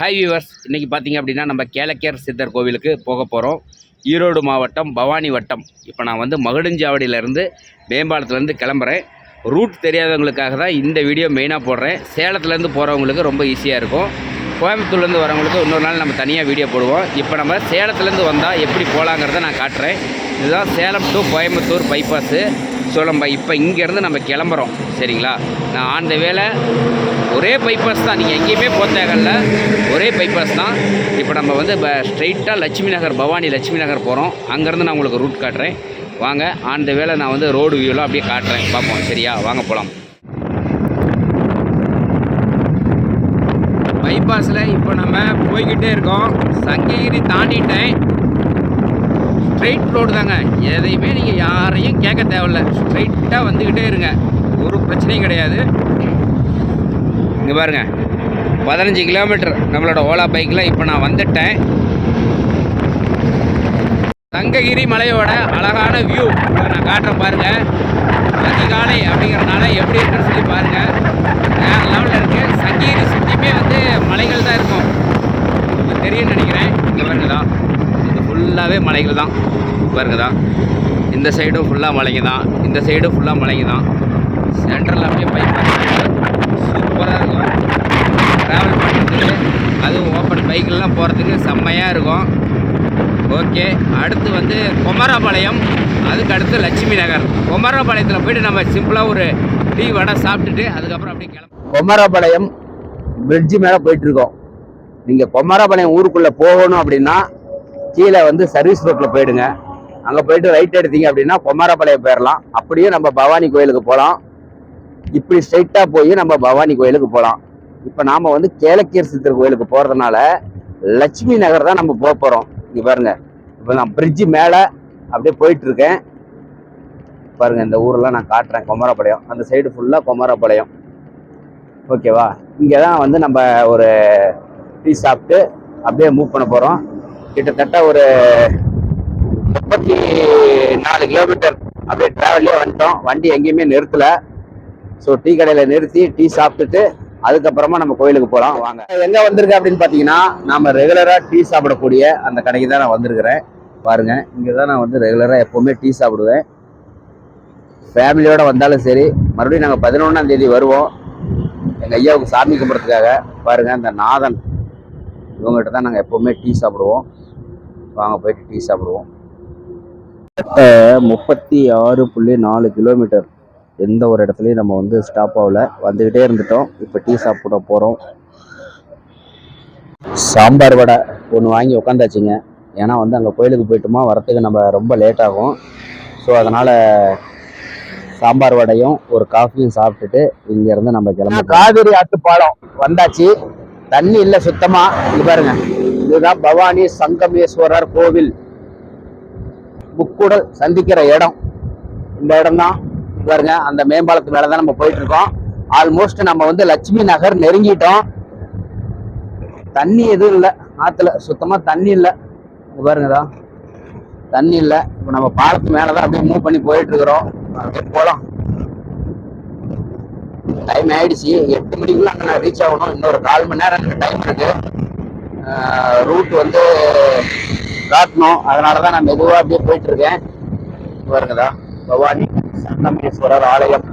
Hi viewers இன்றைக்கி பார்த்தீங்க அப்படின்னா நம்ம கேளக்கேர் சித்தர் கோவிலுக்கு போக போகிறோம் ஈரோடு மாவட்டம் பவானி வட்டம். இப்போ நான் வந்து மகுடஞ்சாவடியிலேருந்து மேம்பாலத்துலேருந்து கிளம்புறேன். ரூட் தெரியாதவங்களுக்காக தான் இந்த வீடியோ மெயினாக போடுறேன். சேலத்துலேருந்து போகிறவங்களுக்கு ரொம்ப ஈஸியாக இருக்கும். கோயம்புத்தூர்லேருந்து வரவங்களுக்கு இன்னொரு நாள் நம்ம தனியாக வீடியோ போடுவோம். இப்போ நம்ம சேலத்துலேருந்து வந்தால் எப்படி போகலாங்கிறத நான் காட்டுறேன். இதுதான் Salem to Coimbatore bypass so நம்ம இப்போ இங்கேருந்து நம்ம கிளம்புறோம். சரிங்களா? நான் ஆண்ட வேலை ஒரே பைபாஸ் தான். நீங்கள் எங்கேயுமே போக ஒரே பைபாஸ் தான். இப்போ நம்ம வந்து இப்போ ஸ்ட்ரைட்டாக லட்சுமி நகர் பவானி லட்சுமி நகர் போகிறோம் அங்கேருந்து நான் உங்களுக்கு ரூட் காட்டுறேன். வாங்க ஆண்ட வேலை நான் வந்து ரோடு வியூலாம் அப்படியே காட்டுறேன். பார்ப்போம். சரியா? வாங்க போகலாம் பைபாஸில் இப்போ நம்ம போய்கிட்டே இருக்கோம். சங்ககிரி தாண்டிட்டேன். ஸ்ட்ரைட் ரோடு தாங்க. எதையுமே நீங்கள் யாரையும் கேட்க தேவையில்ல. ஸ்ட்ரைட்டாக வந்துக்கிட்டே இருங்க. ஒரு பிரச்சனையும் கிடையாது. இங்கே பாருங்க. பதினஞ்சு கிலோமீட்டர் நம்மளோட ஓலா பைக்கில் இப்போ நான் வந்துட்டேன். சங்ககிரி மலையோட அழகான வியூ நான் காட்டுறேன் பாருங்கள் அதிகாலை அப்படிங்கிறனால எப்படி இருக்குன்னு சொல்லி பாருங்கள் வேறு லெவலில் இருக்குது சங்ககிரி சுற்றியுமே வந்து மலைகள் தான் இருக்கும். உங்களுக்கு தெரியும் நினைக்கிறேன். இங்கே பாருங்கதா இது. ஃபுல்லாகவே மலைகள் தான். பாருங்கதா இந்த சைடும் ஃபுல்லாக மலைங்க தான். இந்த சைடும் ஃபுல்லாக மலைங்க தான். சென்ட்ரல் அப்படியே பைப் சூப்பராக இருக்கும். ட்ராவல் பண்ணுறதுக்கு அதுவும் ஓப்பன் பைக்கிலலாம் போகிறதுக்கு செம்மையாக இருக்கும். ஓகே அடுத்து வந்து குமரபாளையம் அதுக்கு அடுத்து லட்சுமி நகர். குமரபாளையத்தில் போயிட்டு நம்ம சிம்பிளாக ஒரு டீ வடை சாப்பிட்டுட்டு அதுக்கப்புறம் அப்படியே கிளம்ப. குமரபாளையம் பிரிட்ஜு மேலே போயிட்டுருக்கோம். நீங்கள் குமரபாளையம் ஊருக்குள்ளே போகணும் அப்படின்னா கீழே வந்து சர்வீஸ் ரோட்டில் போயிடுங்க. அங்கே போயிட்டு ரைட் எடுத்தீங்க அப்படின்னா குமாரபாளையம் போயிடலாம் அப்படியே நம்ம பவானி கோயிலுக்கு போகலாம். இப்படி ஸ்ட்ரைட்டாக போய் நம்ம பவானி கோயிலுக்கு போகலாம் இப்போ நாம் வந்து கேளக்கீர் சித்தர் கோயிலுக்கு போகிறதுனால லட்சுமி நகர் தான் நம்ம போக போகிறோம் இங்கே பாருங்கள் இப்போ நான் பிரிட்ஜு மேலே அப்படியே போயிட்டுருக்கேன். பாருங்கள் இந்த ஊரெலாம் நான் காட்டுறேன். குமரப்பாளையம் அந்த சைடு ஃபுல்லாக குமரப்பாளையம் ஓகேவா இங்கே தான் வந்து நம்ம ஒரு டீ சாப்பிட்டு அப்படியே மூவ் பண்ண போகிறோம் கிட்டத்தட்ட ஒரு முப்பத்தி நாலு கிலோமீட்டர் அப்படியே ட்ராவல்லே வந்துட்டோம். வண்டி எங்கேயுமே நிறுத்தலை. ஸோ டீ கடையில் நிறுத்தி டீ சாப்பிட்டுட்டு அதுக்கப்புறமா நம்ம கோயிலுக்கு போகலாம் வாங்க. எங்கே வந்திருக்கேன் அப்படின்னு பார்த்தீங்கன்னா நம்ம ரெகுலராக டீ சாப்பிடக்கூடிய அந்த கடைக்கு தான் நான் வந்திருக்கிறேன். பாருங்கள் இங்கே தான் நான் வந்து ரெகுலராக எப்போவுமே டீ சாப்பிடுவேன். ஃபேமிலியோடு வந்தாலும் சரி மறுபடியும் நாங்கள் பதினொன்றாம் தேதி வருவோம். எங்கள் ஐயாவுக்கு சாமி கும்பிட்றதுக்காக பாருங்கள் இந்த நாதன் இவங்ககிட்ட தான் நாங்கள் எப்போவுமே டீ சாப்பிடுவோம். வாங்க போயிட்டு டீ சாப்பிடுவோம். முப்பத்தி ஆறு புள்ளி நாலு கிலோமீட்டர் எந்த ஒரு இடத்துலையும் நம்ம வந்து ஸ்டாப் ஆகல. வந்துக்கிட்டே இருந்துட்டோம். இப்போ டீ சாப்பிட போகிறோம் சாம்பார் வடை ஒன்று வாங்கி உட்காந்தாச்சுங்க ஏன்னா வந்து அங்கே கோயிலுக்கு போயிட்டுமா வரத்துக்கு நம்ம ரொம்ப லேட் ஆகும். ஸோ அதனால் சாம்பார் வடையும் ஒரு காஃபியும் சாப்பிட்டுட்டு இங்கேருந்து நம்ம கிளம்ப காவிரி ஆத்து பாலம் வந்தாச்சு. தண்ணி இல்லை சுத்தமாக இது பாருங்க. இதுதான் பவானி சங்கமேஸ்வரர் கோவில். முக்குடல் சந்திக்கிற இடம். இந்த இடம்தான். பாருங்க அந்த மேம்பாலத்து மேல தான் நம்ம போயிட்டு இருக்கோம் ஆல்மோஸ்ட் நம்ம வந்து லட்சுமி நகர் நெருங்கிட்டோம். தண்ணி எதுவும் இல்லை ஆத்துல சுத்தமா தண்ணி இல்லை. பாருங்கதா தண்ணி இல்லை. இப்போ நம்ம பாலத்து மேலே தான் அப்படியே மூவ் பண்ணி போயிட்டு இருக்கிறோம் டைம் ஆயிடுச்சு. எட்டு மணிக்குள்ள அங்கே நான் ரீச் ஆகணும். இன்னொரு கால் மணி நேரம் எனக்கு டைம் இருக்கு. ரூட் வந்து காட்டணும். அதனால தான் நான் மெதுவாக அப்படியே போயிட்டு இருக்கேன் பாருங்கதா பவானி. சங்கமேஸ்வரர் ஆலயம்.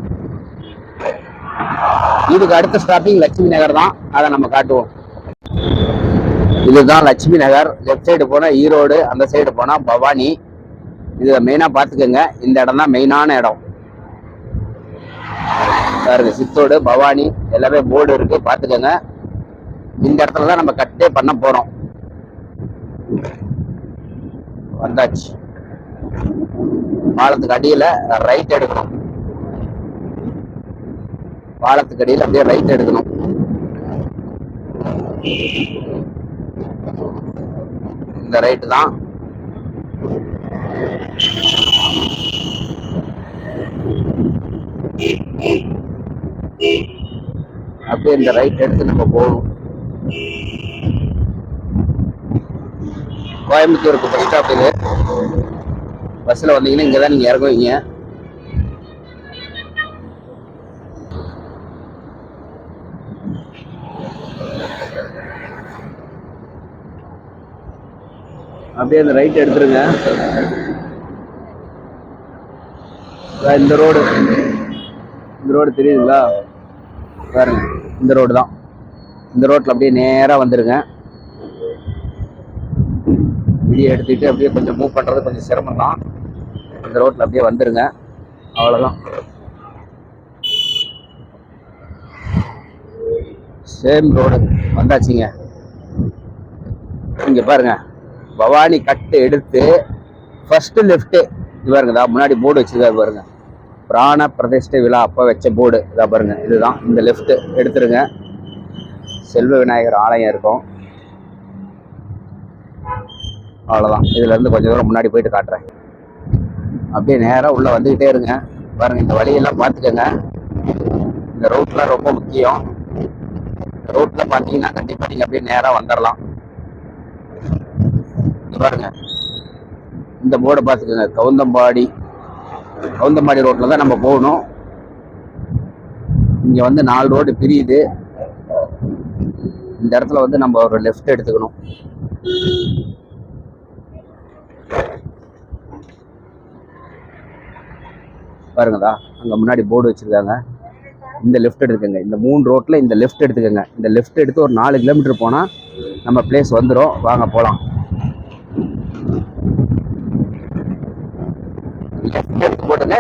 இதுக்கு அடுத்த ஸ்டாப்பிங் லட்சுமி நகர் தான். அதை நம்ம காட்டுவோம். இதுதான் லட்சுமி நகர். லெஃப்ட் சைடு போனால் ஈரோடு அந்த சைடு போனால் பவானி. இதை மெயினா பார்த்துக்கோங்க. இந்த இடம் தான் மெயினான இடம். பாருங்க சித்தோடு பவானி எல்லாமே போர்டு இருக்கு. பார்த்துக்கோங்க. இந்த இடத்துல தான் நம்ம கட்டே பண்ண போறோம். வந்தாச்சு. பாலத்துக்கு அடியில ரைட் எடுக்கணும். பாலத்துக்கு அடியில அப்படியே ரைட் எடுக்கணும். இந்த ரைட்டு தான். அப்படியே இந்த ரைட் எடுத்து நம்ம போகணும். கோயம்புத்தூருக்கு பஸ் ஸ்டாப் இது பஸ்ஸில் வந்தீங்கன்னா இங்கே தான் நீங்கள் இறங்குவீங்க. அப்படியே அந்த ரைட் எடுத்துருங்க. இந்த ரோடு. இந்த ரோடு தெரியுதுங்களா? பாருங்க இந்த ரோடு தான். இந்த ரோட்டில் அப்படியே நேராக வந்துடுங்க வீடியோ எடுத்துக்கிட்டு அப்படியே கொஞ்சம் மூவ் பண்ணுறது கொஞ்சம் சிரமம் தான் இந்த ரோட்டில் அப்படியே வந்துடுங்க அவ்வளோதான் சேம் ரோடு வந்தாச்சுங்க. இங்கே பாருங்க. பவானி கட்டு எடுத்து ஃபர்ஸ்ட் லெஃப்ட்டு இது பாருங்க இதா முன்னாடி போர்டு வச்சுருக்காரு பாருங்க. பிராண பிரதிஷ்டை விழா அப்போ வச்ச போர்டு இதா பாருங்க இதுதான். இந்த லெஃப்ட்டு எடுத்துருங்க. செல்வ விநாயகர் ஆலயம் இருக்கும். அவ்வளோதான் இதுலேருந்து கொஞ்சம் தூரம் முன்னாடி போயிட்டு காட்டுறேன். அப்படியே நேராக உள்ளே வந்துக்கிட்டே இருங்க. பாருங்க இந்த வழியெல்லாம் பார்த்துக்கோங்க. இந்த ரோட்லாம் ரொம்ப முக்கியம். இந்த பார்த்தீங்கன்னா கண்டிப்பாக நீங்கள் அப்படியே நேராக வந்துடலாம் பாருங்க. இந்த போர்டை பார்த்துக்கோங்க. கவுந்தம்பாடி. கவுந்தம்பாடி ரோட்டில் தான் நம்ம போகணும். இங்கே வந்து நாலு ரோடு பிரியுது. இந்த இடத்துல வந்து நம்ம ஒரு லெஃப்ட் எடுத்துக்கணும். பாருங்கதா அங்கே முன்னாடி போர்டு வச்சிருக்காங்க. இந்த லெஃப்ட் எடுத்துக்கங்க. இந்த மூணு ரோட்டில் இந்த லெஃப்ட் எடுத்துக்கங்க. இந்த லெஃப்ட் எடுத்து ஒரு நாலு கிலோமீட்டர் போனால் நம்ம பிளேஸ் வந்துடும் வாங்க போகலாம் லெஃப்ட் எடுத்து போட்டுங்க.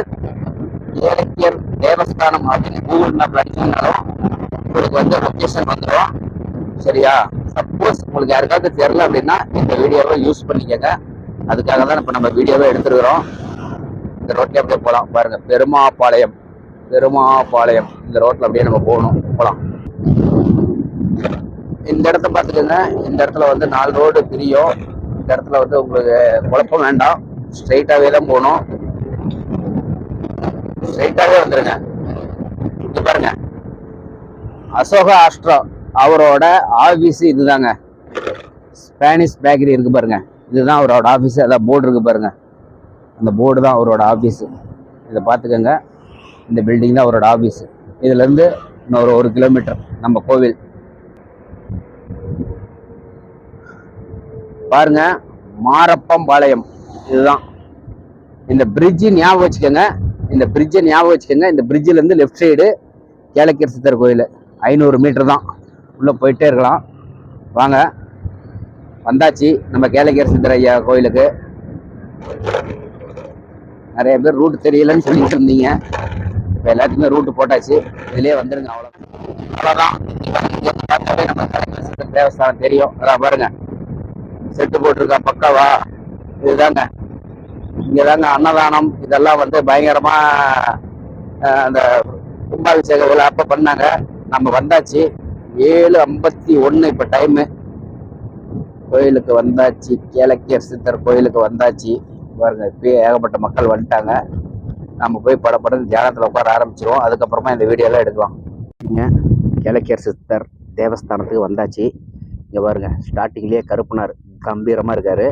ஏலக்கியர் தேவஸ்தானம் அப்படின்னு கூகுள் மேப்ல அடிச்சீங்கனாலும் உங்களுக்கு வந்து லொக்கேஷன் வந்துடும் சரியா? சப்போஸ் உங்களுக்கு யாருக்காவது தெரியல அப்படின்னா இந்த வீடியோவை யூஸ் பண்ணிக்கங்க. அதுக்காக தான் இப்போ நம்ம வீடியோவை எடுத்துருக்குறோம் இந்த ரோட்ல அப்படியே போகலாம் பாருங்க பெருமாபாளையம். பெருமாபாளையம். இந்த ரோட்டில் அப்படியே நம்ம போகணும். போகலாம் இந்த இடத்த பார்த்துக்கோங்க. இந்த இடத்துல வந்து நாலு ரோடு பிரியும். இந்த இடத்துல வந்து உங்களுக்கு குழப்பம் வேண்டாம். ஸ்ட்ரைட்டாகவே தான் போகணும். ஸ்ட்ரைட்டாகவே வந்துடுங்க இங்கே பாருங்க. அசோக ஆஸ்ட்ரோ அவரோட ஆபீஸ் இதுதாங்க. ஸ்பானிஷ் பேக்கரி இருக்கு பாருங்க. இதுதான் அவரோட ஆஃபீஸ் அதான் போர்டு இருக்கு பாருங்க. அந்த போர்டு தான் அவரோட ஆஃபீஸு இதை பார்த்துக்கோங்க. இந்த பில்டிங் தான் அவரோட ஆஃபீஸு இதுலேருந்து இன்னொரு ஒரு கிலோமீட்டர் நம்ம கோவில். பாருங்க மாரப்பம்பாளையம். இதுதான். இந்த பிரிட்ஜு ஞாபகம் வச்சுக்கோங்க. இந்த பிரிட்ஜை ஞாபகம் வச்சுக்கோங்க. இந்த பிரிட்ஜிலேருந்து லெஃப்ட் சைடு கேளக்கீர் சித்தர் கோயில். ஐநூறு மீட்டர் தான். உள்ளே போயிட்டே இருக்கலாம். வாங்க. வந்தாச்சு. நம்ம கேளக்கீர் சித்தர் ஐயா கோயிலுக்கு. நிறைய பேர் ரூட் தெரியலன்னு சொல்லிட்டு இருந்தீங்க. இப்போ எல்லாத்துக்குமே ரூட் போட்டாச்சு. இதுலயே வந்துருங்க அவ்வளோ அவ்வளோதான் நம்ம தேவஸ்தானம் தெரியும். அதான் பாருங்க. செட்டு போட்டிருக்கா பக்காவா? இதுதாங்க. இங்கே தாங்க அன்னதானம். இதெல்லாம் வந்து பயங்கரமாக அந்த கும்பாபிஷேக விழா அப்போ பண்ணாங்க. நம்ம வந்தாச்சு. ஏழு ஐம்பத்தி ஒன்று இப்போ டைமு கோயிலுக்கு வந்தாச்சு. கேளக்கியர் சித்தர் கோயிலுக்கு வந்தாச்சு. பாருங்க இப்பயே ஏகப்பட்ட மக்கள் வந்துட்டாங்க. நம்ம போய் படப்படன்னு தியானத்தில் உட்கார ஆரம்பிச்சிருவோம். அதுக்கப்புறமா இந்த வீடியோலாம் எடுக்கலாம். இங்க கேளக்கியர் சித்தர் தேவஸ்தானத்துக்கு வந்தாச்சு. இங்கே பாருங்க ஸ்டார்டிங்லேயே கருப்பனார் கம்பீரமாக இருக்கார்.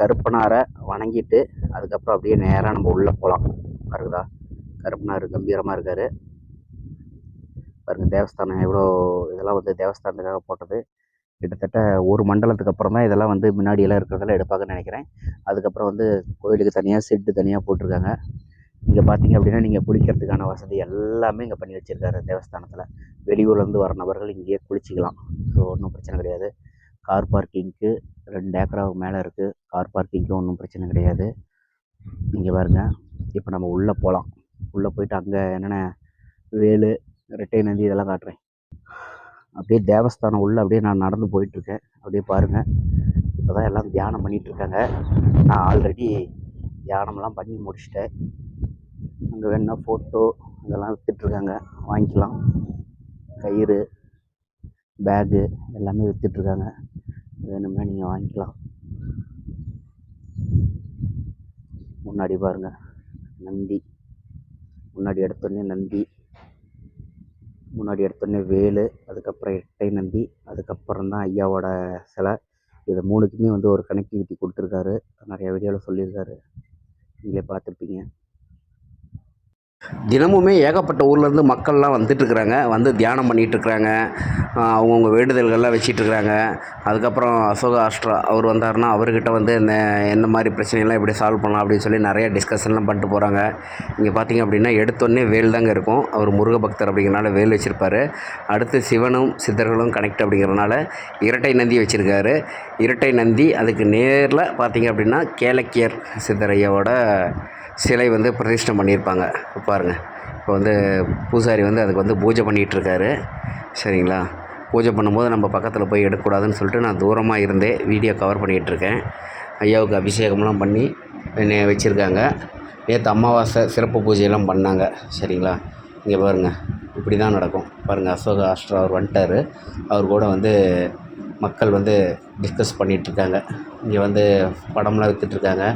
கருப்பனாரை வணங்கிட்டு அதுக்கப்புறம் அப்படியே நேராக நம்ம உள்ளே போகலாம் பாருங்கதா கருப்பனார் கம்பீரமாக இருக்கார். பாருங்க தேவஸ்தானம் எவ்வளோ இதெல்லாம் வந்து தேவஸ்தானத்துக்காக போட்டது. கிட்டத்தட்ட ஒரு மண்டலத்துக்கு அப்புறம் தான் இதெல்லாம் வந்து முன்னாடியெல்லாம் இருக்கிறதெல்லாம் எடுப்பாங்கன்னு நினைக்கிறேன். அதுக்கப்புறம் வந்து கோயிலுக்கு தனியாக செட்டு தனியாக போட்டிருக்காங்க. இங்கே பார்த்தீங்க அப்படின்னா நீங்கள் குளிக்கிறதுக்கான வசதி எல்லாமே இங்கே பண்ணி வச்சுருக்காரு தேவஸ்தானத்தில். வெளியூர்லேருந்து வர நபர்கள் இங்கேயே குளிச்சிக்கலாம். ஸோ ஒன்றும் பிரச்சனை கிடையாது. கார் பார்க்கிங்க்கு ரெண்டு ஏக்கராவுக்கு மேலே இருக்குது கார் பார்க்கிங்க்கும் ஒன்றும் பிரச்சனை கிடையாது. இங்கே பாருங்க. இப்போ நம்ம உள்ளே போகலாம் உள்ளே போயிட்டு அங்கே என்னென்ன வேலு ரெட்டை நந்தி இதெல்லாம் காட்டுறேன். அப்படியே தேவஸ்தானம் உள்ளே அப்படியே நான் நடந்து போயிட்டுருக்கேன். அப்படியே பாருங்கள் இப்போ தான் எல்லாம் தியானம் பண்ணிகிட்ருக்காங்க இருக்காங்க நான் ஆல்ரெடி தியானம்லாம் பண்ணி முடிச்சிட்டேன். அங்கே வேணா ஃபோட்டோ இதெல்லாம் விற்றுட்ருக்காங்க வாங்கிக்கலாம். கயிறு பேகு எல்லாமே விற்றுட்ருக்காங்க வேணும்னா நீங்கள் வாங்கிக்கலாம். முன்னாடி பாருங்க. நந்தி. முன்னாடி எடுத்தோடனே நந்தி. முன்னாடி எடுத்தோடனே வேலு அதுக்கப்புறம் எட்டை நந்தி அதுக்கப்புறம் தான் ஐயாவோட சிலை. இது மூணுக்குமே வந்து ஒரு கனெக்டிவிட்டி கொடுத்துருக்காரு. நிறையா வீடியோவில் சொல்லியிருக்காரு. நீங்களே பார்த்துருப்பீங்க. தினமுமே ஏகப்பட்ட ஊர்லேருந்து மக்கள்லாம் வந்துட்டுருக்குறாங்க. வந்து தியானம் பண்ணிகிட்ருக்குறாங்க அவங்கவுங்க வேண்டுதல்கள்லாம் வச்சிட்ருக்குறாங்க அதுக்கப்புறம் அசோக ஆஸ்ட்ரா அவர் வந்தாருன்னா அவர்கிட்ட வந்து இந்த என்ன மாதிரி பிரச்சனையெல்லாம் எப்படி சால்வ் பண்ணலாம் அப்படின்னு சொல்லி நிறைய டிஸ்கஷன்லாம் பண்ணிட்டு போகிறாங்க இங்கே பார்த்தீங்க அப்படின்னா எடுத்தோடனே வேல் தாங்க இருக்கும். அவர் முருக பக்தர் அப்படிங்கிறனால வேல் வச்சுருப்பாரு. அடுத்து சிவனும் சித்தர்களும் கனெக்ட் அப்படிங்கிறனால இரட்டை நந்தி வச்சுருக்காரு. இரட்டை நந்தி அதுக்கு நேரில் பார்த்திங்க அப்படின்னா கேலக்கியர் சித்தரையோட சிலை வந்து பிரதிஷ்டம் பண்ணியிருப்பாங்க. பாருங்கள் இப்போ வந்து பூசாரி வந்து அதுக்கு வந்து பூஜை பண்ணிகிட்ருக்காரு. சரிங்களா? பூஜை பண்ணும்போது நம்ம பக்கத்தில் போய் எடுக்கக்கூடாதுன்னு சொல்லிட்டு நான் தூரமாக இருந்தே வீடியோ கவர் பண்ணிகிட்ருக்கேன். ஐயாவுக்கு அபிஷேகம்லாம் பண்ணி வச்சுருக்காங்க. நேற்று அமாவாசை சிறப்பு பூஜையெல்லாம் பண்ணாங்க. சரிங்களா? இங்கே பாருங்கள் இப்படி தான் நடக்கும். பாருங்கள் அசோக ஆஸ்ட்ரா அவர் வந்துட்டார். அவர் கூட வந்து மக்கள் வந்து டிஸ்கஸ் பண்ணிகிட்ருக்காங்க. இங்கே வந்து படம்லாம் விற்றுட்ருக்காங்க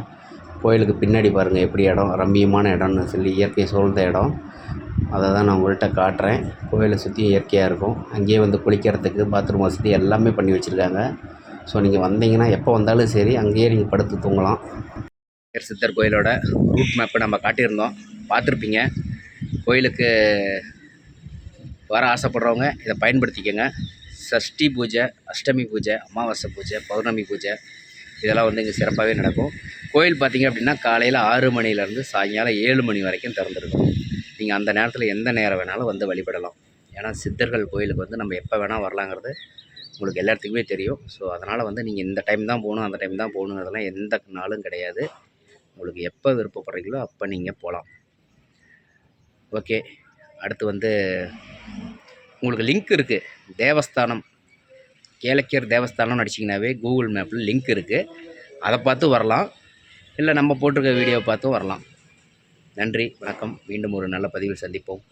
கோயிலுக்கு பின்னாடி பாருங்கள் எப்படி இடம் ரம்மியமான இடம்னு சொல்லி இயற்கை சூழ்ந்த இடம். அதை தான் நான் உங்கள்கிட்ட காட்டுறேன். கோயிலை சுற்றி இயற்கையாக இருக்கும். அங்கேயே வந்து குளிக்கிறதுக்கு பாத்ரூம் வசதி எல்லாமே பண்ணி வச்சுருக்காங்க. ஸோ நீங்கள் வந்தீங்கன்னா எப்போ வந்தாலும் சரி அங்கேயே நீங்கள் படுத்து தூங்கலாம். சித்தர் கோயிலோட ரூட் மேப்பை நம்ம காட்டியிருந்தோம். பார்த்துருப்பீங்க. கோயிலுக்கு வர ஆசைப்படுறவங்க இதை பயன்படுத்திக்கோங்க. சஷ்டி பூஜை அஷ்டமி பூஜை அமாவாசை பூஜை பௌர்ணமி பூஜை இதெல்லாம் வந்து இங்கே சிறப்பாகவே நடக்கும். கோயில் பார்த்தீங்க அப்படின்னா காலையில் ஆறு மணிலேருந்து சாயங்காலம் ஏழு மணி வரைக்கும் திறந்துருக்கும். நீங்கள் அந்த நேரத்தில் எந்த நேரம் வேணாலும் வந்து வழிபடலாம். ஏன்னா சித்தர்கள் கோயிலுக்கு வந்து நம்ம எப்போ வேணால் வரலாங்கிறது உங்களுக்கு எல்லாத்துக்குமே தெரியும். ஸோ அதனால் வந்து நீங்கள் இந்த டைம் தான் போகணும் அந்த டைம் தான் போகணுங்கிறதெல்லாம் எந்த நாளும் கிடையாது. உங்களுக்கு எப்போ விருப்பப்படுறீங்களோ அப்போ நீங்கள் போகலாம் ஓகே அடுத்து வந்து உங்களுக்கு லிங்க் இருக்குது தேவஸ்தானம். கேளக்கியர் தேவஸ்தானம்னு அடிச்சிங்கனாவே கூகுள் மேப்பில் லிங்க் இருக்குது அதை பார்த்து வரலாம். இல்லை நம்ம போட்டிருக்க வீடியோவை பார்த்தும் வரலாம். நன்றி வணக்கம். மீண்டும் ஒரு நல்ல பதிவில் சந்திப்போம்.